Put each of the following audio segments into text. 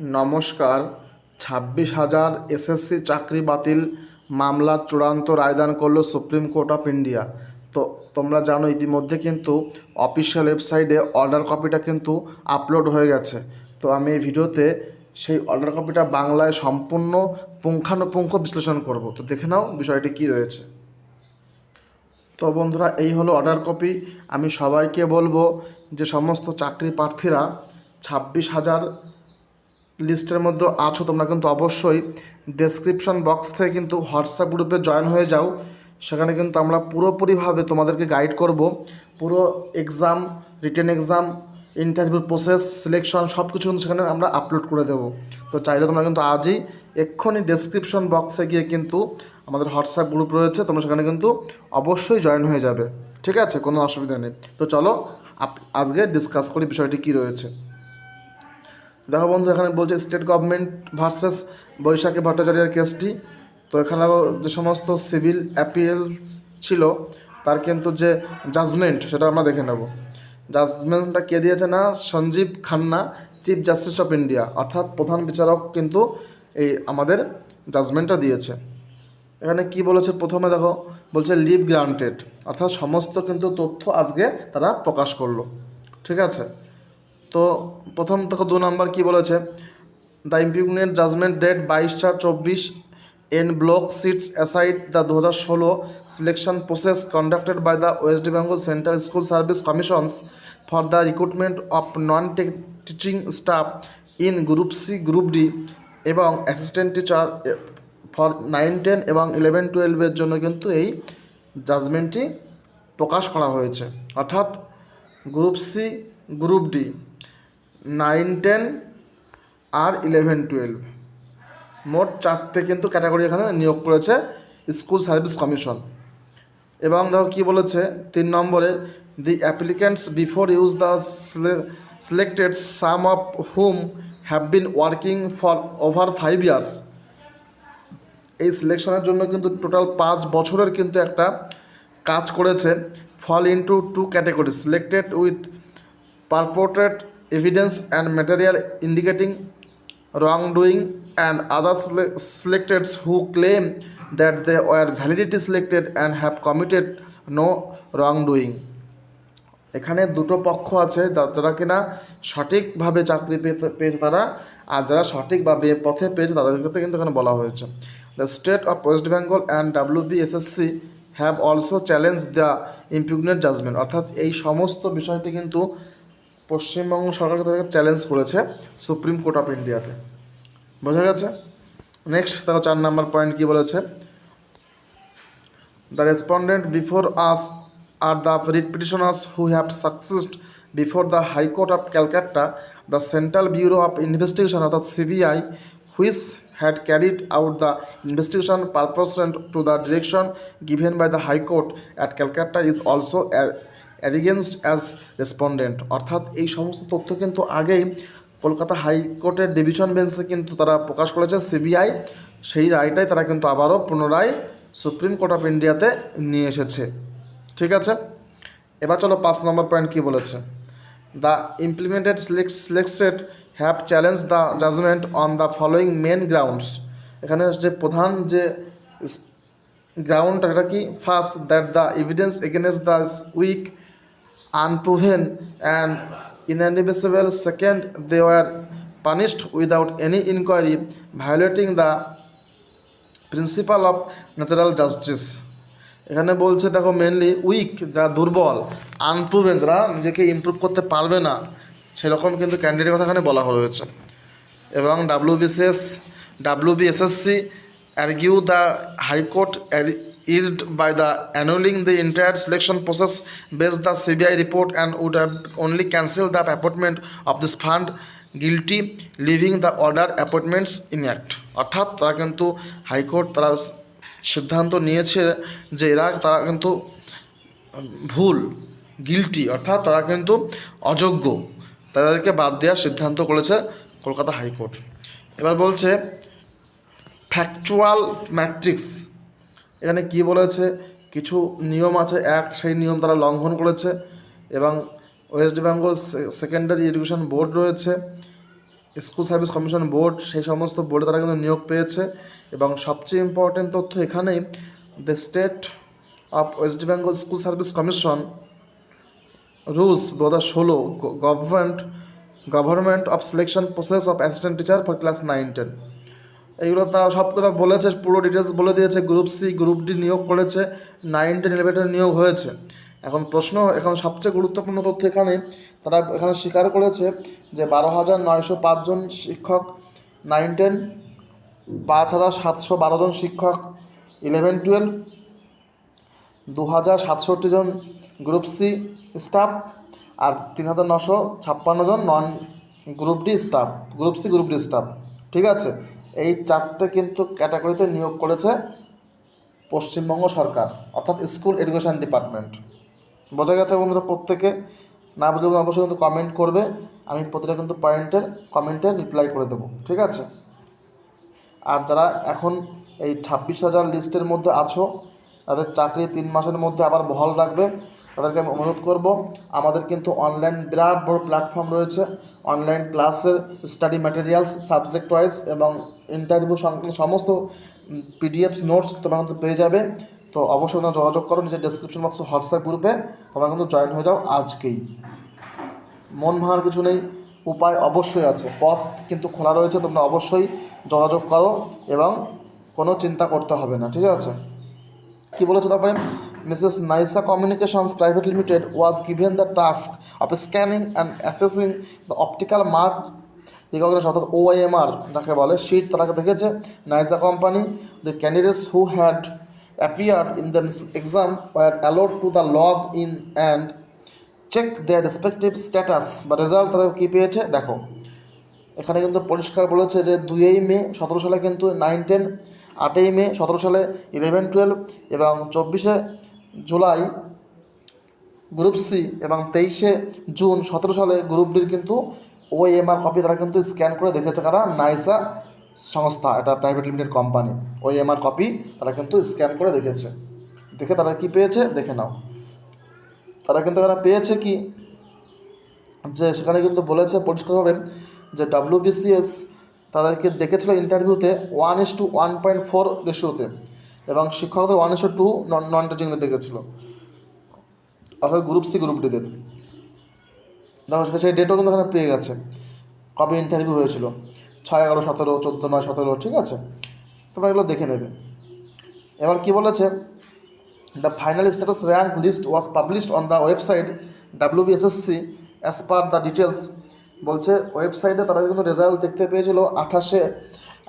নমস্কার। ছাব্বিশ হাজার এসএসসি চাকরি বাতিল মামলার চূড়ান্ত রায়দান করল সুপ্রিম কোর্ট অফ ইন্ডিয়া। তো তোমরা জানো ইতিমধ্যে কিন্তু অফিসিয়াল ওয়েবসাইটে অর্ডার কপিটা কিন্তু আপলোড হয়ে গেছে। তো আমি এই ভিডিওতে সেই অর্ডার কপিটা বাংলায় সম্পূর্ণ পুঙ্খানুপুঙ্খ বিশ্লেষণ করব। তো দেখে নাও বিষয়টি কী রয়েছে। তো বন্ধুরা, এই হলো অর্ডার কপি। আমি সবাইকে বলব যে সমস্ত চাকরি প্রার্থীরা ছাব্বিশ হাজার লিস্টের মধ্যে আছো, তোমরা কিন্তু অবশ্যই ডেসক্রিপশন বক্স থেকে কিন্তু হোয়াটসঅ্যাপ গ্রুপে জয়েন হয়ে যাও। সেখানে কিন্তু আমরা পুরোপুরিভাবে তোমাদেরকে গাইড করব। পুরো exam written exam interview process selection সব কিছু কিন্তু সেখানে আমরা আপলোড করে দেবো। তো চাইলে তোমরা কিন্তু আজই এক্ষুনি ডেসক্রিপশন বক্সে গিয়ে কিন্তু আমাদের হোয়াটসঅ্যাপ গ্রুপ রয়েছে, তোমরা সেখানে কিন্তু অবশ্যই জয়েন হয়ে যাবে। ঠিক আছে? কোনো অসুবিধা নেই। তো চলো আজকে ডিসকাস করি বিষয়টি কী রয়েছে। দেখো বন্ধু, এখানে বলছে স্টেট গভর্নমেন্ট ভার্সেস বৈশাখী ভট্টাচার্যের কেসটি তো এখানেও যে সমস্ত সিভিল অ্যাপিয়েলস ছিল, তার কিন্তু যে জাজমেন্ট সেটা আমরা দেখে নেব। জাজমেন্টটা কে দিয়েছে না? Sanjiv Khanna chief justice of India অর্থাৎ প্রধান বিচারক কিন্তু এই আমাদের জাজমেন্টটা দিয়েছে। এখানে কি বলেছে প্রথমে দেখো, বলছে লিভ গ্রান্টেড অর্থাৎ সমস্ত কিন্তু তথ্য আজকে তারা প্রকাশ করল। ঠিক আছে? তো প্রথম থেকে দু নম্বর কি বলেছে? দ্য ইম্পিউগনেট জাজমেন্ট ডেট বাইশ চার চব্বিশ en bloc sets aside the দু হাজার ষোলো selection process conducted by the West Bengal central school service commissions for the recruitment of non teaching staff in group C, group D এবং assistant teacher for nine, ten এবং eleven টুয়েলভের জন্য কিন্তু এই জাজমেন্টটি প্রকাশ করা হয়েছে। অর্থাৎ group C, group D nine, ten আর ইলেভেন, টুয়েলভ। মোট চারটে কিন্তু ক্যাটাগরি এখানে নিয়োগ করেছে স্কুল সার্ভিস কমিশন। এবং দেখো কী বলেছে, তিন নম্বরে the applicants before us the selected some of whom have been working for over five years এই সিলেকশনের জন্য কিন্তু টোটাল পাঁচ বছরের কিন্তু একটা কাজ করেছে। Fall into two category selected with purported and and indicating indicating wrongdoing and other sele- selecteds who claim that they were validity selected and have committed no wrongdoing. এখানে দুটো পক্ষ আছে যারা কিনা সঠিকভাবে চাকরি পেতে, পেয়েছে তারা, আর যারা সঠিকভাবে পথে পেয়েছে তাদের ক্ষেত্রে কিন্তু এখানে বলা হয়েছে। The state of West Bengal and W B S SSC have also challenge the impugned judgement অর্থাৎ এই সমস্ত বিষয়টি কিন্তু পশ্চিমবঙ্গ সরকারকে তাদেরকে চ্যালেঞ্জ করেছে সুপ্রিম কোর্ট অফ ইন্ডিয়াতে বোঝা গেছে? নেক্সট তারা চার নাম্বার পয়েন্ট কী বলেছে? The respondent before us are the writ petitioners who have succeeded before the high court of Calcutta the central bureau of investigation অর্থাৎ CBI which had carried out the investigation purpose to the direction given by the high court at Calcutta is also also as respondent. অর্থাৎ এই সমস্ত তথ্য কিন্তু আগেই কলকাতা হাইকোর্টের division বেঞ্চে কিন্তু তারা প্রকাশ করেছে। সিবিআই সেই রায়টাই তারা কিন্তু আবারও পুনরায় সুপ্রিম কোর্ট অফ ইন্ডিয়াতে নিয়ে এসেছে। ঠিক আছে? এবার চলো পাঁচ নম্বর পয়েন্ট কি বলেছে? The implemented selected have challenge the judgement on the following main grounds এখানে যে প্রধান যে গ্রাউন্ড এটা কি? First that the evidence against the weak unproven and inadmissible second, they were punished without any inquiry, violating the principle of natural justice এখানে বলছে, দেখো mainly week যারা দুর্বল আনপ্রুভেন যারা নিজেকে ইমপ্রুভ করতে পারবে না, সেরকম কিন্তু ক্যান্ডিডেট কথা এখানে বলা হয়েছে। এবং ডাব্লিউবিসিএস ডাব্লিউবিএসএসসি argue দ্য High Court by the annulling the entire selection process based the CBI report and would have only cancelled the appointment of this fund guilty leaving the order appointments inact অর্থাৎ তারা কিন্তু high court তারা সিদ্ধান্ত নিয়েছে যে এরা তারা কিন্তু ভুল গিলটি অর্থাৎ তারা কিন্তু অযোগ্য তাদেরকে বাদ দেওয়ার সিদ্ধান্ত করেছে কলকাতা হাইকোর্ট এবার বলছে ফ্যাকচুয়াল ম্যাট্রিক্স এখানে কি বলেছে? কিছু নিয়ম আছে, এক সেই নিয়ম তারা লঙ্ঘন করেছে এবং West Bengal secondary education board রয়েছে স্কুল সার্ভিস কমিশন বোর্ড সেই সমস্ত বোর্ডে তারা কিন্তু নিয়োগ পেয়েছে এবং সবচেয়ে ইম্পর্টেন্ট তথ্য এখানেই the state of West Bengal school service commission rules দু হাজার ষোলো government government of selection process of assistant teacher for class nine ten এইগুলো তা সব কথা বলেছে, পুরো ডিটেলস বলে দিয়েছে গ্রুপ সি গ্রুপ ডি নিয়োগ করেছে নাইন টেন ইলেভেনের নিয়োগ হয়েছে। এখন প্রশ্ন, এখন সবচেয়ে গুরুত্বপূর্ণ তথ্য এখানে, তারা এখানে স্বীকার করেছে যে বারো হাজার নয়শো পাঁচজন শিক্ষক নাইন টেন পাঁচ হাজার সাতশো বারো জন শিক্ষক ইলেভেন টুয়েলভ দু হাজার সাতষট্টি জন গ্রুপ সি স্টাফ আর তিন হাজার নশো ছাপ্পান্ন জন non group D staff group C group D staff ঠিক আছে? এই চারটে কিন্তু ক্যাটাগরিতে নিয়োগ করেছে পশ্চিমবঙ্গ সরকার, অর্থাৎ স্কুল এডুকেশান ডিপার্টমেন্ট বোঝা গেছে বন্ধুরা প্রত্যেকে? না বুঝলে অবশ্যই কিন্তু কমেন্ট করবে। আমি প্রতিটা কিন্তু পয়েন্টের কমেন্টে রিপ্লাই করে দেবো, ঠিক আছে? আর যারা এখন এই ছাব্বিশ হাজার লিস্টের মধ্যে আছো তাদের চাকরি তিন মাসের মধ্যে আবার বহাল রাখবে। তাদেরকে আমি অনুরোধ করব, আমাদের কিন্তু অনলাইন বিরাট বড় প্ল্যাটফর্ম রয়েছে। অনলাইন ক্লাসের স্টাডি ম্যাটেরিয়ালস সাবজেক্ট ওয়াইজ এবং ইন্টারভিউ সংক্রান্ত সমস্ত পিডিএফস নোটস তোমরা কিন্তু পেয়ে যাবে। তো অবশ্যই তোমরা যোগাযোগ করো নিজের ডেসক্রিপশন বক্সে হোয়াটসঅ্যাপ গ্রুপে তোমরা কিন্তু জয়েন হয়ে যাও আজকেই। মন ভাঙার কিছু নেই, উপায় অবশ্যই আছে। পথ কিন্তু খোলা রয়েছে, তোমরা অবশ্যই যোগাযোগ করো এবং কোনো চিন্তা করতে হবে না, ঠিক আছে? কি বলেছে তারপরে Mrs Nysa communications private limited was given the task of scanning and assessing the optical mark recognition অর্থাৎ ওআইএমআর যাকে বলে শিট তারাকে দেখেছে। Nysa company the candidates who had appeared in the exam were allowed to the log in and check their respective status বা result তারা কী পেয়েছে? দেখো, এখানে কিন্তু পরিষ্কার বলেছে যে দুইই মে সতেরো সালে কিন্তু নাইন টেন আটই মে সতেরো সালে ইলেভেন টুয়েলভ এবং চব্বিশে জুলাই গ্রুপ সি এবং তেইশে জুন সতেরো সালে গ্রুপ ডির কিন্তু ওএমআর কপি তারা কিন্তু স্ক্যান করে দেখেছে কারা নাইসা সংস্থা, এটা private limited company OMR copy তারা কিন্তু স্ক্যান করে দেখেছে। দেখে তারা কি পেয়েছে? দেখে নাও। তারা কিন্তু এখানে পেয়েছে কি? যে সেখানে কিন্তু বলেছে পরিষ্কারভাবে যে ডাব্লিউবিসিএস তাদেরকে দেখেছিল ইন্টারভিউতে one is to one point four রেশিওতে এবং শিক্ষকদের ওয়ান ইস টু নন টিচিংদের ডেকেছিল অর্থাৎ গ্রুপ সি গ্রুপ ডিদের দেখো সেই ডেটও কিন্তু এখানে পেয়ে গেছে। কবে ইন্টারভিউ হয়েছিল? ছয়, এগারো, সতেরো, চোদ্দ, নয়, সতেরো, ঠিক আছে? তোমরা এগুলো দেখে নেবে। এবার কি বলেছে? The final status rank list was published on the website WBSSC as per the details বলছে ওয়েবসাইটে তারা কিন্তু রেজাল্ট দেখতে পেয়েছিল আঠাশে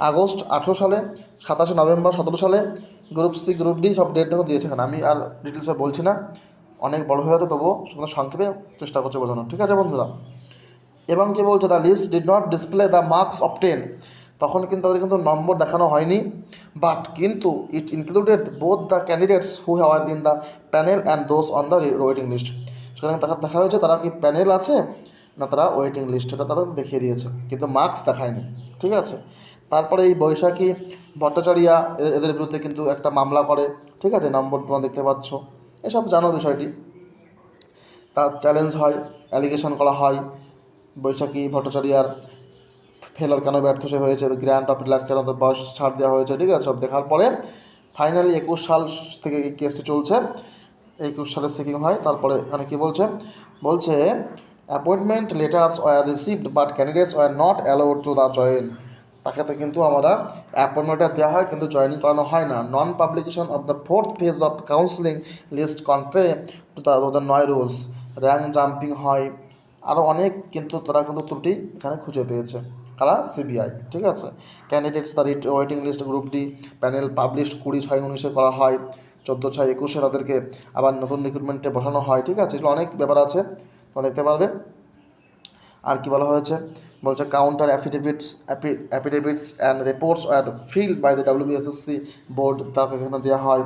আগস্ট আঠেরো সালে, সাতাশে নভেম্বর সতেরো সালে গ্রুপ সি গ্রুপ ডি সব ডেট দেখো দিয়েছে আমি আর ডিটেলসে বলছি না, অনেক বড় হয়ে তবুও সেগুলো সংক্ষেপে চেষ্টা করছে বোঝানোর। ঠিক আছে বন্ধুরা? এবং কি বলছে the list did not display the marks of tainted তখন কিন্তু তাদের কিন্তু নম্বর দেখানো হয়নি বাট কিন্তু it included both the candidates who have in the panel and those on the waiting list সেখানে দেখা দেখা হয়েছে, তারা কি প্যানেল আছে? না, তারা ওয়েটিং লিস্ট এটা তারা দেখিয়ে দিয়েছে, কিন্তু মার্কস দেখায়নি, ঠিক আছে? তারপরে এই বৈশাখী, ভট্টাচার্যা এদের- বিরুদ্ধে কিন্তু একটা মামলা করে, ঠিক আছে? নম্বর তোমরা দেখতে পাচ্ছ। এসব জানো বিষয়টি। তার চ্যালেঞ্জ হয় অ্যালিগেশন করা হয়, বৈশাখী, ভট্টাচার্যার ফেলার কেন ব্যর্থ সে হয়েছে গ্র্যান্ড অফ লাখ কেন বয়স ছাড় দেওয়া হয়েছে, ঠিক আছে? সব দেখার পরে ফাইনালি একুশ সাল থেকে কেসটি চলছে। একুশ সালে চেকিং হয়, তারপরে এখানে কী বলছে? বলছে appointment letters were received but candidates were not allowed to the join তাকে তো কিন্তু আমরা অ্যাপয়েন্টমেন্টটা দেওয়া হয়, কিন্তু জয়েনিং করানো হয় না। Non publication of the fourth phase of counselling list contrary হাজার নয় রুলস র্যাঙ্ক জাম্পিং হয়। আরও অনেক কিন্তু তারা কিন্তু ত্রুটি এখানে খুঁজে পেয়েছে। কারা? সিবিআই ঠিক আছে? ক্যান্ডিডেটস তার waiting list group D panel publish কুড়ি ছয় উনিশে করা হয়। চোদ্দ ছয় একুশে তাদেরকে আবার নতুন রিক্রুটমেন্টে বসানো হয়, ঠিক আছে? এগুলো অনেক ব্যাপার আছে। তোমরা দেখতে পারবে। আর কি বলা হয়েছে? বলছে counter affidavits affidavits and reports at field by the WBSSC board তাকে এখানে দেওয়া হয়।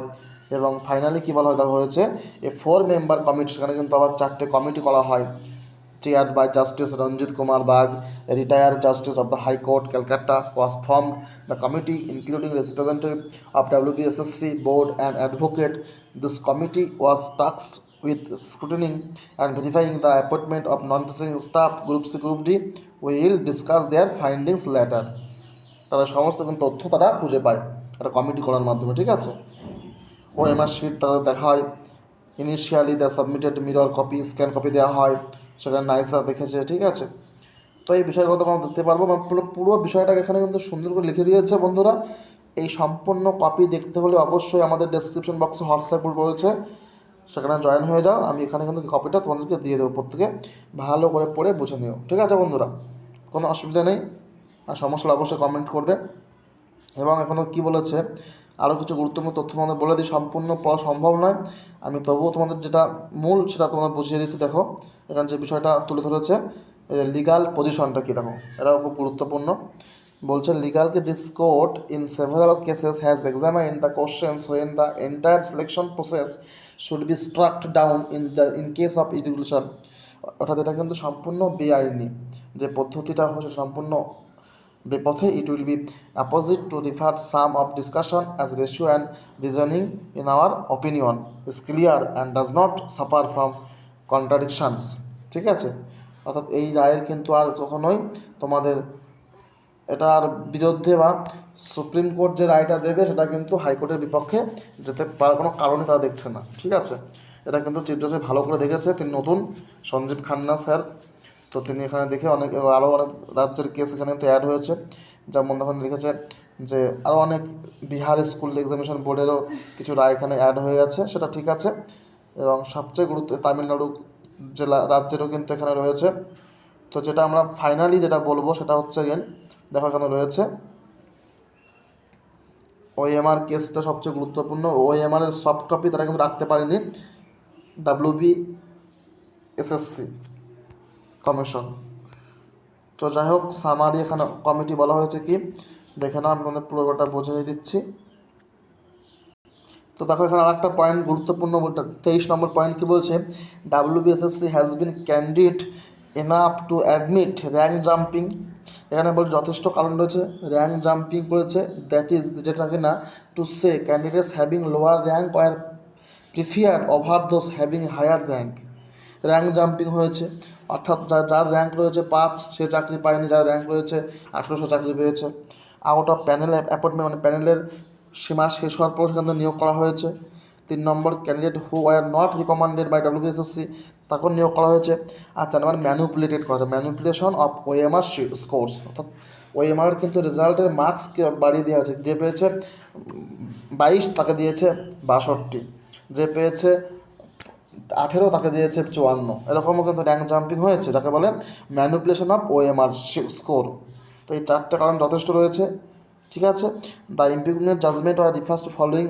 এবং ফাইনালি কী বলা হয়? হয়েছে এ ফোর মেম্বার কমিটি সেখানে কিন্তু আবার চারটে কমিটি করা হয়। Chair by justice Ranjit Kumar Bag retired justice of the high court Calcutta was form the committee including representative of WBSSC board and advocate this committee was task with scrutining and verifying the appointment of non-teaching staff group C, group D will discuss their findings later. তাদের সমস্ত কিন্তু তথ্য তারা খুঁজে পায়। একটা committee করার মাধ্যমে, ঠিক আছে? ও এমআর শিট তাদের দেখা হয়। Initially the submitted mirror copy scan copy দেওয়া হয়। সেখানে নাইসা দেখেছে, ঠিক আছে? তো এই বিষয়গুলো আমরা দেখতে পারব। এবং পুরো পুরো বিষয়টাকে এখানে কিন্তু সুন্দর করে লিখে দিয়েছে বন্ধুরা। এই সম্পূর্ণ কপি দেখতে হলে অবশ্যই আমাদের ডেসক্রিপশন বক্সে হোয়াটসঅ্যাপ গ্রুপ রয়েছে। সেখানে জয়েন হয়ে যাও। আমি এখানে কিন্তু কপিটা তোমাদেরকে দিয়ে দেবো প্রত্যেকে। ভালো করে পড়ে বুঝে নিও। ঠিক আছে বন্ধুরা? কোনো অসুবিধা নেই। আর সমস্যা অবশ্যই কমেন্ট করবে। এবং এখনও কি বলেছে? আরও কিছু গুরুত্বপূর্ণ তথ্য তোমাদের বলে দিই। সম্পূর্ণ পড়া সম্ভব নয়। আমি তবুও তোমাদের যেটা মূল সেটা তোমাদের বুঝিয়ে দিচ্ছি। দেখো, এখানে যে বিষয়টা তুলে ধরেছে লিগাল পজিশনটা কী? দেখো, এটাও খুব গুরুত্বপূর্ণ। বলছে লিগালকে this court in several cases has examine the questions when the entire selection process should be struck down in the in case of education অর্থাৎ এটা কিন্তু সম্পূর্ণ বেআইনি। যে পদ্ধতিটা হচ্ছে সম্পূর্ণ বেপথে it will be opposite to refer some of discussion as ratio and reasoning in our opinion is clear and does not suffer from contradictions ঠিক আছে? অর্থাৎ এই রায়ের কিন্তু আর কখনোই তোমাদের এটার বিরুদ্ধে বা সুপ্রিম কোর্ট যে রায়টা দেবে, সেটা কিন্তু হাইকোর্টের বিপক্ষে যেতে পারার কোনো কারণই তারা দেখছে না। ঠিক আছে? এটা কিন্তু চিফ জাস্টিস ভালো করে দেখেছে। তিনি নতুন সঞ্জীব খান্না স্যার। তো তিনি এখানে দেখে অনেক, আরও অনেক রাজ্যের কেস এখানে কিন্তু অ্যাড হয়েছে। যেমন দেখুন লিখেছে যে, আরও অনেক বিহার স্কুল এক্সামিনেশন বোর্ডেরও কিছু রায় এখানে অ্যাড হয়ে গেছে। সেটা ঠিক আছে। এবং সবচেয়ে গুরুত্ব, তামিলনাড়ু জেলা, রাজ্যেরও কিন্তু এখানে রয়েছে। তো যেটা আমরা ফাইনালি যেটা বলব, সেটা হচ্ছে গিয়ে দেখো এখানে রয়েছে ওএমআর কেসটা সবচেয়ে গুরুত্বপূর্ণ। ওএমআর এর সফট কপি তারা কিন্তু রাখতে পারেনি। ডাব্লিউ ডাব্লিউবি এসএসসি কমিশন তো যাই হোক সামারি এখানে কমিটি বলা হয়েছে কি? দেখে নাও, আমি তোমাদের পুরোটা বুঝিয়ে দিচ্ছি। তো দেখো, এখানে আরেকটা পয়েন্ট গুরুত্বপূর্ণ তেইশ নম্বর পয়েন্ট কি বলছে? WBSSC has been candid enough to admit rank jumping এখানে বলছে যথেষ্ট কারণ রয়েছে র্যাঙ্ক জাম্পিং করেছে দ্যাট ইজ যেটা কিনা to say candidates having lower rank were prefer over those having higher rank rank jumping হয়েছে, অর্থাৎ যা- যার র্যাঙ্ক রয়েছে পাঁচ, সে চাকরি পায়নি, যার র্যাঙ্ক রয়েছে আঠেরোশো চাকরি পেয়েছে। আউট অফ প্যানেল অ্যাপয়েন্টমেন্ট মানে প্যানেলের সীমা শেষ হওয়ার পর সেখান থেকে নিয়োগ করা হয়েছে। তিন নম্বর candidate who are not recommended by WBSSC তাকেও নিয়োগ করা হয়েছে। আর চার নম্বর ম্যানুপুলেটেড করা হয়েছে। ম্যানুপুলেশন অফ ওএমআর স্কোর্স অর্থাৎ ওএমআর কিন্তু রেজাল্টের মার্কসকে বাড়িয়ে দেওয়া হয়েছে। যে পেয়েছে বাইশ, তাকে দিয়েছে বাষট্টি। যে পেয়েছে, আঠেরো, তাকে দিয়েছে চুয়ান্ন। এরকমও কিন্তু র্যাঙ্ক জাম্পিং হয়েছে, যাকে বলে ম্যানুপুলেশন অফ ওএমআর স্কোর তো এই চারটে কারণ যথেষ্ট রয়েছে। ঠিক আছে? The impugned judgement are refers to following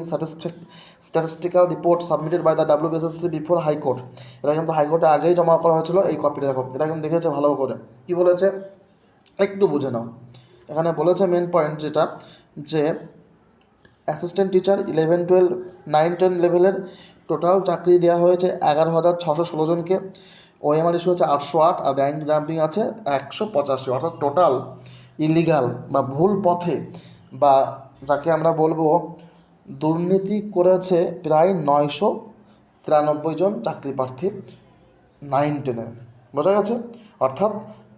statistical report submitted by the WBSSC before high court এটা কিন্তু হাইকোর্টে আগেই জমা করা হয়েছিল, এই কপিটা দেখো। এটা কিন্তু দেখেছে ভালো করে। কী বলেছে? একটু বুঝে নাও। এখানে বলেছে মেন পয়েন্ট যেটা, যে assistant teacher eleven twelve nine ten লেভেলের টোটাল চাকরি দেওয়া হয়েছে এগারো হাজার ছশো ষোলো জনকে। ওএমআর ইস্যু হচ্ছে আটশো আট আর র্যাঙ্ক জাম্পিং আছে একশো পঁচাশি। অর্থাৎ টোটাল ইলিগাল বা ভুল পথে বা যাকে আমরা বলব দুর্নীতি করেছে প্রায় নয়শো তিরানব্বই জন চাকরি প্রার্থী নাইন টেনে বোঝা গেছে? অর্থাৎ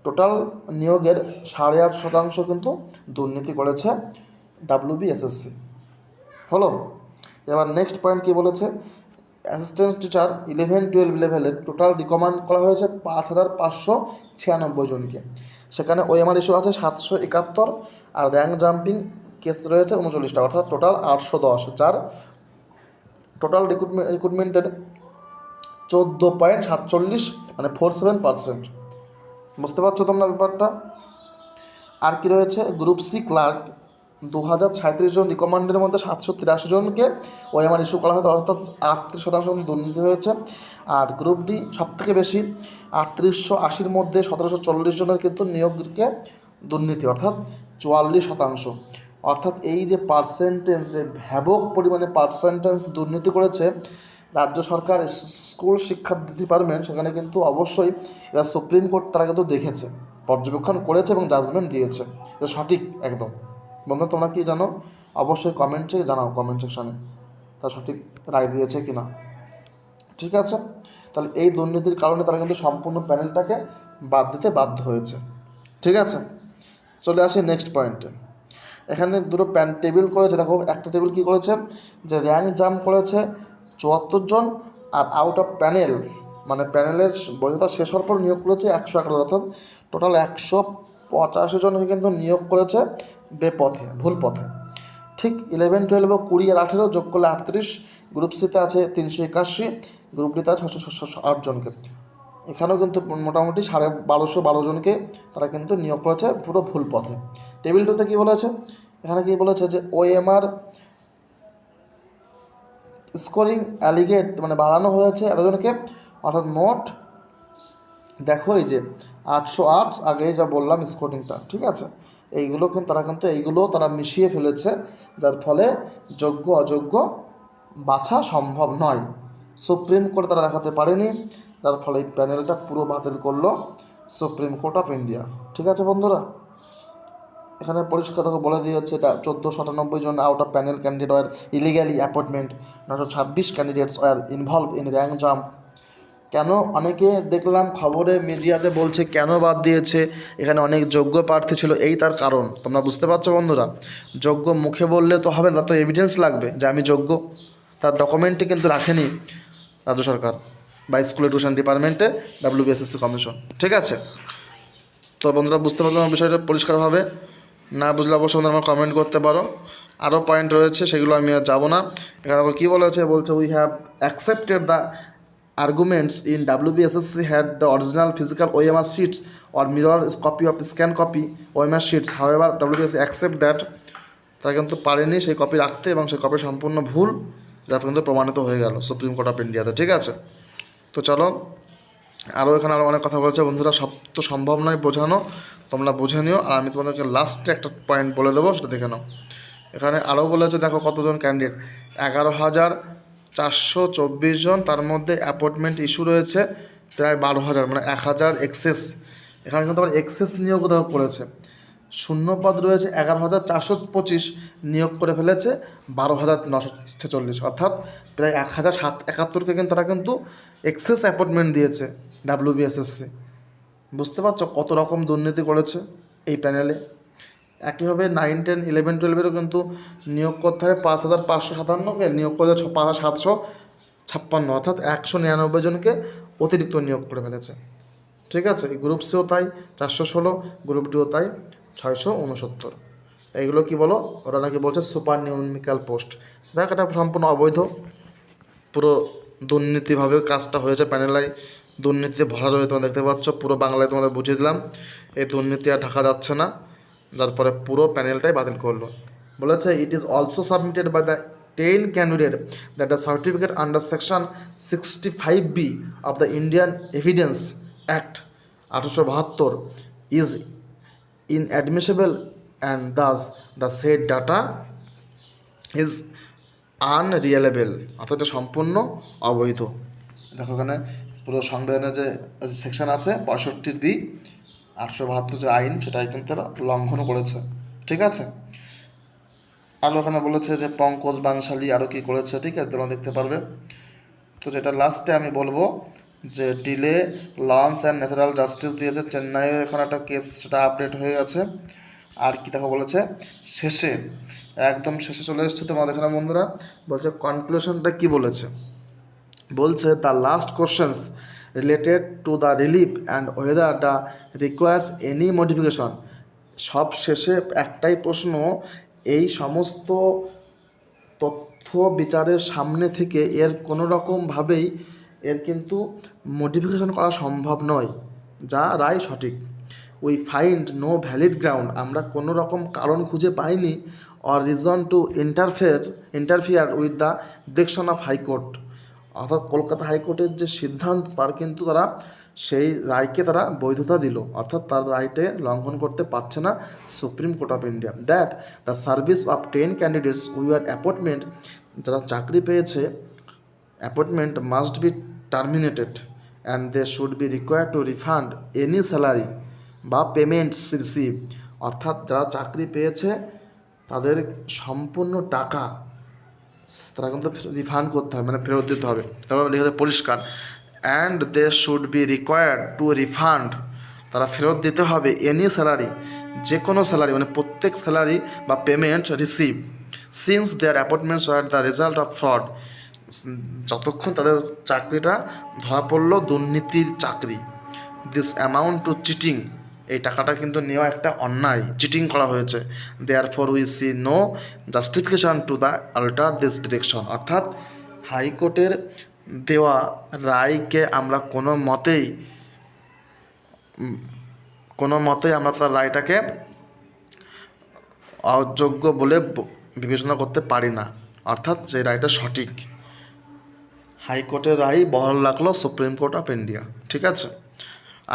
টোটাল নিয়োগের সাড়ে আট শতাংশ কিন্তু দুর্নীতি করেছে ডাব্লিউবিএসএসসি হলো? এবার নেক্সট পয়েন্ট কী বলেছে? অ্যাসিস্ট্যান্ট টিচার ইলেভেন টুয়েলভ লেভেলের টোটাল রিকমান্ড করা হয়েছে পাঁচ হাজার পাঁচশো ছিয়ানব্বই জনকে। সেখানে ওএমআর ইস্যু আছে সাতশো একাত্তর আর র্যাঙ্ক জাম্পিং কেস রয়েছে উনচল্লিশটা, অর্থাৎ টোটাল আটশো দশ, যার টোটাল রিক্রুটমেন্ট রিক্রুটমেন্টের চোদ্দ পয়েন্ট সাতচল্লিশ মানে ফোর সেভেন পার্সেন্ট বুঝতে পারছ তোমরা ব্যাপারটা? আর কি রয়েছে? গ্রুপ সি ক্লার্ক দু হাজার সাঁত্রিশ জন রিকমান্ডের মধ্যে সাতশো তিরাশি জনকে ওএমআর ইস্যু করা হয়েছে, অর্থাৎ আটত্রিশ শতাংশ দুর্নীতি হয়েছে। আর গ্রুপ ডি সব থেকে বেশি, আটত্রিশশো আশির মধ্যে সতেরোশো চল্লিশ জনের কিন্তু নিয়োগকে দুর্নীতি, অর্থাৎ চুয়াল্লিশ শতাংশ। অর্থাৎ এই যে পার্সেন্টেজ যে ব্যাপক পরিমাণে পার্সেন্টেজ দুর্নীতি করেছে, রাজ্য সরকার, স্কুল শিক্ষা ডিপার্টমেন্ট সেখানে কিন্তু অবশ্যই এরা সুপ্রিম কোর্ট তারা কিন্তু দেখেছে, পর্যবেক্ষণ করেছে এবং জাজমেন্ট দিয়েছে। এটা সঠিক একদম। বন্ধু, তোমরা কি জানো? অবশ্যই কমেন্টে জানাও কমেন্ট সেকশানে তা সঠিক রায় দিয়েছে কি না ঠিক আছে? তাহলে এই দুর্নীতির কারণে তারা কিন্তু সম্পূর্ণ প্যানেলটাকে বাদ দিতে বাধ্য হয়েছে। ঠিক আছে? চলে আসি নেক্সট পয়েন্টে এখানে দুটো প্যান টেবিল করেছে, দেখো একটা টেবিল কি করেছে? যে র্যাঙ্ক জাম করেছে চুয়াত্তর জন আর আউট অফ প্যানেল মানে প্যানেলের বৈধতা শেষ হওয়ার পর নিয়োগ করেছে একশো এগারো অর্থাৎ টোটাল একশো পঁচাশি জনকে কিন্তু নিয়োগ করেছে বেপথে, ভুল পথে। ঠিক ইলেভেন টুয়েলভ কুড়ি আর আঠেরো যোগ করলে আটত্রিশ গ্রুপ সিতে আছে তিনশো একাশি গ্রুপ ডিতে আছে ছশো ছশো আট জনকে। এখানেও কিন্তু মোটামুটি সাড়ে বারোশো বারো জনকে তারা কিন্তু নিয়োগ করেছে পুরো ভুল পথে। টেবিল টুতে কী বলেছে? এখানে কী বলেছে যে ওএমআর স্কোরিং অ্যালিগেট মানে বাড়ানো হয়েছে এতজনকে। অর্থাৎ মোট দেখো এই যে আটশো আট, আগেই যা বললাম স্কোরিংটা ঠিক আছে? এইগুলো কিন্তু তারা কিন্তু এইগুলো তারা মিশিয়ে ফেলেছে, যার ফলে যোগ্য অযোগ্য বাছা সম্ভব নয়। সুপ্রিম কোর্ট তারা দেখাতে পারেনি। যার ফলে এই প্যানেলটা পুরো বাতিল করল সুপ্রিম কোর্ট অফ ইন্ডিয়া। ঠিক আছে বন্ধুরা? এখানে পরিষ্কার দেখো বলে দিয়েছে এটা চোদ্দ সাতানব্বই জন out of panel candidate were illegally appointment নশো ছাব্বিশ candidates were involve in rank jump কেন? অনেকে দেখলাম খবরে মিডিয়াতে বলছে, কেন বাদ দিয়েছে? এখানে অনেক যোগ্য প্রার্থী ছিল, এই তার কারণ। তোমরা বুঝতে পারছ বন্ধুরা? যোগ্য মুখে বললে তো হবে না তো এভিডেন্স লাগবে যে আমি যোগ্য। তার ডকুমেন্টটি কিন্তু রাখেনি রাজ্য সরকার। বা স্কুল এডুকেশন ডিপার্টমেন্টে ডাব্লিউবিএসএসসি কমিশন ঠিক আছে? তো বন্ধুরা বুঝতে পারলাম আমার বিষয়টা পরিষ্কারভাবে না বুঝলে অবশ্যই তোমরা কমেন্ট করতে পারো। আরও পয়েন্ট রয়েছে সেগুলো আমি আর যাব না। এখানে কী বলেছে? বলছে we have accepted the arguments arguments in WBSSC had the original physical OMR sheets or mirror copy of scan copy OMR sheets. However, WBSSC accept that. তারা কিন্তু পারেনি সেই কপি রাখতে এবং সেই কপি সম্পূর্ণ ভুল। যা কিন্তু প্রমাণিত হয়ে গেল সুপ্রিম কোর্ট অফ ইন্ডিয়াতে ঠিক আছে? তো চলো, আরও এখানে আরও অনেক কথা বলছে। বন্ধুরা, সব তো সম্ভব নয় বোঝানো, তোমরা বুঝে নিও। আর আমি তোমাদেরকে লাস্টে একটা পয়েন্ট বলে দেবো, সেটা দেখে নাও। এখানে আরও বলেছে, দেখো কতজন ক্যান্ডিডেট এগারো হাজার চারশো চব্বিশ জন, তার মধ্যে অ্যাপয়েন্টমেন্ট ইস্যু রয়েছে, প্রায় বারো হাজার মানে এক হাজার এক্সেস এখানে কিন্তু আবার এক্সেস নিয়োগ দেখো করেছে। শূন্য পদ রয়েছে এগারো হাজার চারশো পঁচিশ নিয়োগ করে ফেলেছে বারো হাজার নশো ছেচল্লিশ। অর্থাৎ প্রায় এক হাজার সাত একাত্তরকে কিন্তু তারা কিন্তু এক্সেস অ্যাপয়েন্টমেন্ট দিয়েছে ডাব্লিউবিএসএসসি বুঝতে পারছ কত রকম দুর্নীতি করেছে এই প্যানেলে একইভাবে নাইন টেন ইলেভেন টুয়েলভেরও কিন্তু নিয়োগ করতে হবে পাঁচ হাজার পাঁচশো সাতান্নকে, নিয়োগ করতে ছ পাঁচ হাজার সাতশো ছাপ্পান্ন, অর্থাৎ একশো নিরানব্বই জনকে অতিরিক্ত নিয়োগ করে ফেলেছে। ঠিক আছে গ্রুপ সিও তাই, চারশো ষোলো গ্রুপ ডিও তাই। ছয়শো উনসত্তর এইগুলো কি বলো? ওরা নাকি বলছে সুপার নিউমিক্যাল পোস্ট। দেখ এটা সম্পূর্ণ অবৈধ। পুরো দুর্নীতিভাবে কাজটা হয়েছে প্যানেলাই দুর্নীতি ভরা রয়েছে, তোমরা দেখতে পাচ্ছ। পুরো বাংলায় তোমাদের বুঝিয়ে দিলাম। এই দুর্নীতি আর ঢাকা যাচ্ছে না। তারপরে পুরো প্যানেলটাই বাতিল করল। বলেছে it is also submitted by the tainted candidate that the certificate under section sixty five B of the Indian evidence act আঠারোশো বাহাত্তর is inadmissible and thus the said data is unreliable অর্থাৎ এটা সম্পূর্ণ অবৈধ। দেখো এখানে পুরো সংবিধানের যে সেকশন আছে, পঁয়ষট্টির বি, আটশো বাহাত্তর যে আইন সেটা কিন্তু তারা লঙ্ঘন করেছে। ঠিক আছে? আরও ওখানে বলেছে যে পঙ্কজ বানশালী আরও কী করেছে, ঠিক আছে? তোমরা দেখতে পারবে। তো যেটা লাস্টে আমি বলব যে delay launch and natural justice দিয়েছে। চেন্নাইয়ে এখন একটা কেস, সেটা আপডেট হয়ে গেছে। আর কি দেখো বলেছে? শেষে, একদম শেষে চলে এসছে তোমাদের এখানে বন্ধুরা। বলছে কনক্লুশনটা কি বলেছে? বলছে the last questions related to the relief and whether the requires any modification সব শেষে একটাই প্রশ্ন, এই সমস্ত তথ্য বিচারের সামনে থেকে এর কোনো রকমভাবেই এর কিন্তু মডিফিকেশন করা সম্ভব নয়। যা রায় সঠিক। We find no valid ground আমরা কোনো রকম কারণ খুঁজে পাইনি or reason to interfere interfere with the direction of high court অর্থাৎ কলকাতা হাইকোর্টের যে সিদ্ধান্ত, তার কিন্তু তারা সেই রায়কে তারা বৈধতা দিল। অর্থাৎ তার রায়টে লঙ্ঘন করতে পারছে না supreme court of India that the service of tainted candidates we are appointment যারা চাকরি পেয়েছে appointment must be terminated and they should be required to refund any salary বা পেমেন্টস রিসিভ অর্থাৎ যারা চাকরি পেয়েছে, তাদের সম্পূর্ণ টাকা তারা কিন্তু রিফান্ড করতে হবে মানে ফেরত দিতে হবে। তারপর লেখা পরিষ্কার। And they should be required to refund তারা ফেরত দিতে হবে এনি স্যালারি যে কোনো স্যালারি মানে প্রত্যেক স্যালারি বা payment receive since their appointments are the result of fraud যতক্ষণ তাদের চাকরিটা ধরা পড়ল দুর্নীতির চাকরি দিস অ্যামাউন্ট টু চিটিং এই টাকাটা কিন্তু নেওয়া একটা অন্যায় চিটিং করা হয়েছে। Therefore we see no justification to the alter this direction অর্থাৎ হাইকোর্টের দেওয়া রায়কে আমরা কোনো মতেই কোনো মতেই আমরা তার রায়টাকে অযোগ্য বলে বিবেচনা করতে পারি না। অর্থাৎ সেই রায়টা সঠিক। হাইকোর্টের রায় বহাল রাখল সুপ্রিম কোর্ট অফ ইন্ডিয়া, ঠিক আছে?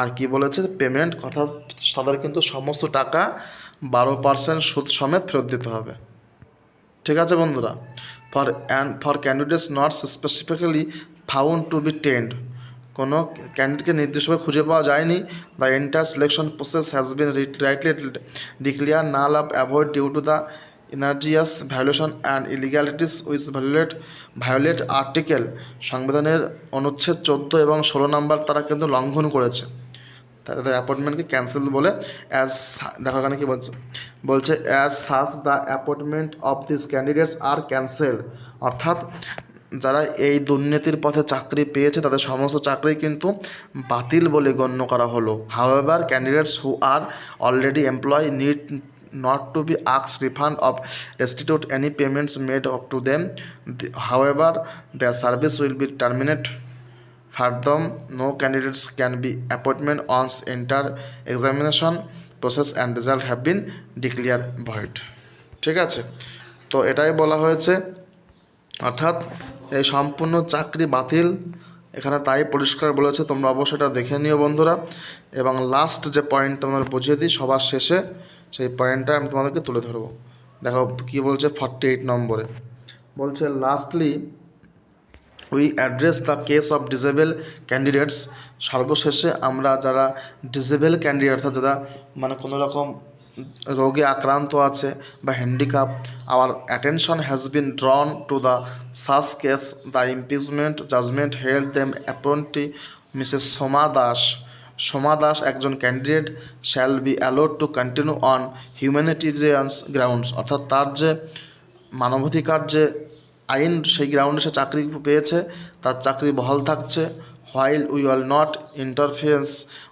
আর কি বলেছে? পেমেন্ট, অর্থাৎ তাদের কিন্তু সমস্ত টাকা বারো পার্সেন্ট সুদ সমেত ফেরত দিতে হবে। ঠিক আছে বন্ধুরা? For and for candidates not specifically found to be tainted কোনো ক্যান্ডিডেটকে নির্দিষ্টভাবে খুঁজে পাওয়া যায়নি। The entire selection process has been rightly declare null up avoid due to the egregious violation and illegalities which violate violate article সংবিধানের অনুচ্ছেদ চোদ্দ এবং ষোলো নম্বর তারা কিন্তু লঙ্ঘন করেছে। তাদের অ্যাপয়েন্টমেন্টকে ক্যান্সেল বলে অ্যাজ দেখো এখানে কি বলছে? বলছে as such the appointment of this candidates are cancel অর্থাৎ যারা এই দুর্নীতির পথে চাকরি পেয়েছে, তাদের সমস্ত চাকরি কিন্তু বাতিল বলে গণ্য করা হলো। However candidates who are already employ need not to be asked refund of restitute any payments made up to them The- however their service will be terminated Further, no candidates can be appointment once enter examination process and result have been declared void ঠিক আছে তো এটাই বলা হয়েছে অর্থাৎ এই সম্পূর্ণ চাকরি বাতিল এখানে তাই পরিষ্কার বলেছে তোমরা অবশ্যই এটা দেখে নিও বন্ধুরা এবং লাস্ট যে পয়েন্ট তোমাদের বুঝিয়ে দিই সবার শেষে সেই পয়েন্টটা আমি তোমাদেরকে তুলে ধরবো। দেখো কী বলছে ফর্টি এইট নম্বরে। বলছে lastly we address the case of disable candidates সর্বশেষে আমরা যারা ডিসেবল ক্যান্ডিডেট অর্থাৎ যারা মানে কোনো রকম রোগে আক্রান্ত আছে বা handicap our attention has been drawn to the such case the impeachment judgement held them appointee Mrs Soma Das Soma Das একজন candidate shall be allowed to continue on humanitarians grounds অর্থাৎ তার যে মানবাধিকার, যে আইন, সেই গ্রাউন্ডে সে চাকরি পেয়েছে, তার চাকরি বহাল থাকছে। While we will not interference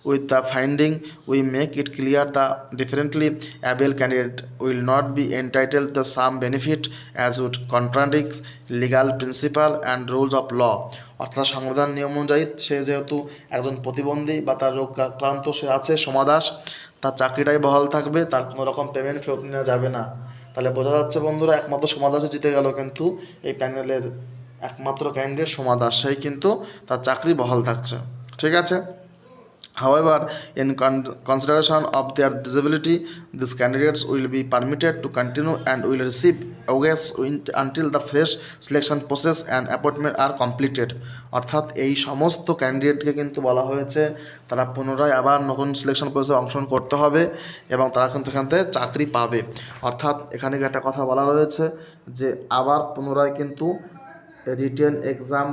with the finding we make it clear the differently able candidate will not be entitle the same benefit as would contradicts legal principal and rules of law অর্থাৎ সংবিধান নিয়ম অনুযায়ী সে যেহেতু একজন প্রতিবন্ধী বা তার রোগ আক্রান্ত সে আছে সমাদাস তার চাকরিটাই বহাল থাকবে, তার কোনো রকম পেমেন্ট ফেরত নেওয়া যাবে না। তাহলে বোঝা যাচ্ছে বন্ধুরা, একমাত্র সমাদাসে জিতে গেল কিন্তু এই প্যানেলের একমাত্র ক্যান্ডিডেট সোমা দাসাই কিন্তু তার চাকরি বহাল থাকছে। ঠিক আছে? However in consideration of their disability this candidates will be permitted to continue and will receive wages win until the fresh selection process and appointment are completed অর্থাৎ এই সমস্ত ক্যান্ডিডেটকে কিন্তু বলা হয়েছে, তারা পুনরায় আবার নতুন সিলেকশন প্রসেসে অংশগ্রহণ করতে হবে এবং তারা কিন্তু এখান থেকে চাকরি পাবে। অর্থাৎ এখানে একটা কথা বলা রয়েছে যে আবার পুনরায় কিন্তু রিটেন এক্সাম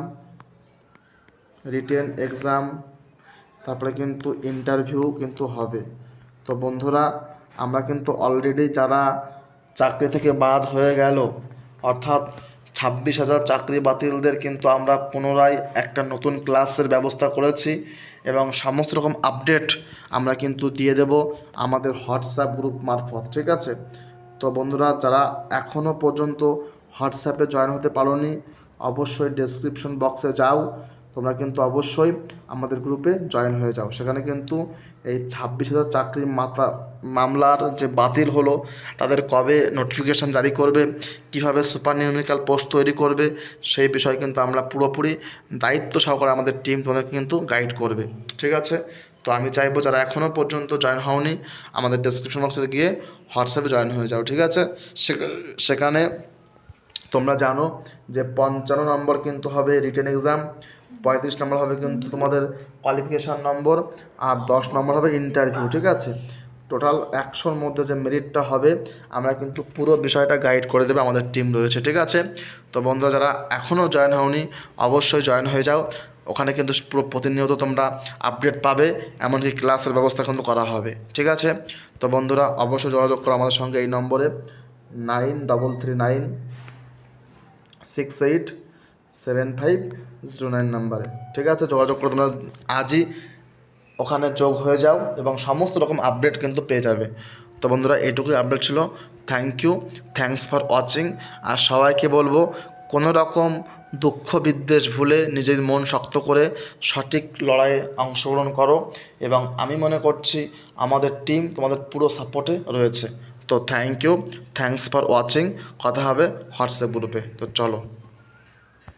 রিটেন এক্সাম তারপরে কিন্তু ইন্টারভিউ কিন্তু হবে। তো বন্ধুরা, আমরা কিন্তু অলরেডি যারা চাকরি থেকে বাদ হয়ে গেল, অর্থাৎ ছাব্বিশ হাজার চাকরি বাতিলদের কিন্তু আমরা পুনরায় একটা নতুন ক্লাসের ব্যবস্থা করেছি এবং সমস্ত রকম আপডেট আমরা কিন্তু দিয়ে দেব আমাদের হোয়াটসঅ্যাপ গ্রুপ মারফত, ঠিক আছে? তো বন্ধুরা, যারা এখনও পর্যন্ত হোয়াটসঅ্যাপে জয়েন হতে পারোনি অবশ্যই ডেসক্রিপশন বক্সে যাও। তোমরা কিন্তু অবশ্যই আমাদের গ্রুপে জয়েন হয়ে যাও। সেখানে কিন্তু এই ছাব্বিশ হাজার চাকরির মাত্রা, মামলার যে বাতিল হলো, তাদের কবে নোটিফিকেশান জারি করবে, কীভাবে সুপার নিউমেরিক্যাল পোস্ট তৈরি করবে, সেই বিষয়ে কিন্তু আমরা পুরোপুরি দায়িত্ব সহকারে আমাদের টিম তোমাদেরকে কিন্তু গাইড করবে। ঠিক আছে? তো আমি চাইব যারা এখনও পর্যন্ত জয়েন হওনি, আমাদের ডেসক্রিপশন বক্সে গিয়ে হোয়াটসঅ্যাপে জয়েন হয়ে যাও। ঠিক আছে? সেখা- সেখানে তোমরা জানো যে পঞ্চান্ন নম্বর কিন্তু হবে রিটেন এক্সাম পঁয়ত্রিশ নম্বর হবে কিন্তু তোমাদের কোয়ালিফিকেশান নম্বর, আর দশ নম্বর হবে ইন্টারভিউ ঠিক আছে? টোটাল একশোর মধ্যে যে মেরিটটা হবে, আমরা কিন্তু পুরো বিষয়টা গাইড করে দেবে আমাদের টিম রয়েছে, ঠিক আছে? তো বন্ধুরা, যারা এখনও জয়েন হওনি, অবশ্যই জয়েন হয়ে যাও। ওখানে কিন্তু পুরো প্রতিনিয়ত তোমরা আপডেট পাবে, এমনকি ক্লাসের ব্যবস্থা কিন্তু করা হবে, ঠিক আছে? তো বন্ধুরা, অবশ্যই যোগাযোগ করো আমাদের সঙ্গে এই নম্বরে nine double three nine six eight seven five zero nine নাম্বারে ঠিক আছে, যোগাযোগ করে তোমরা আজই ওখানে যোগ হয়ে যাও এবং সমস্ত রকম আপডেট কিন্তু পেয়ে যাবে। তো বন্ধুরা, এইটুকুই আপডেট ছিল। Thank you thanks for watching আর সবাইকে বলব, কোনো রকম দুঃখ বিদ্বেষ ভুলে নিজের মন শক্ত করে সঠিক লড়াইয়ে অংশগ্রহণ করো এবং আমি মনে করছি আমাদের টিম তোমাদের পুরো সাপোর্টে রয়েছে। তো thank you thanks for watching কথা হবে হোয়াটসঅ্যাপ গ্রুপে তো চলো।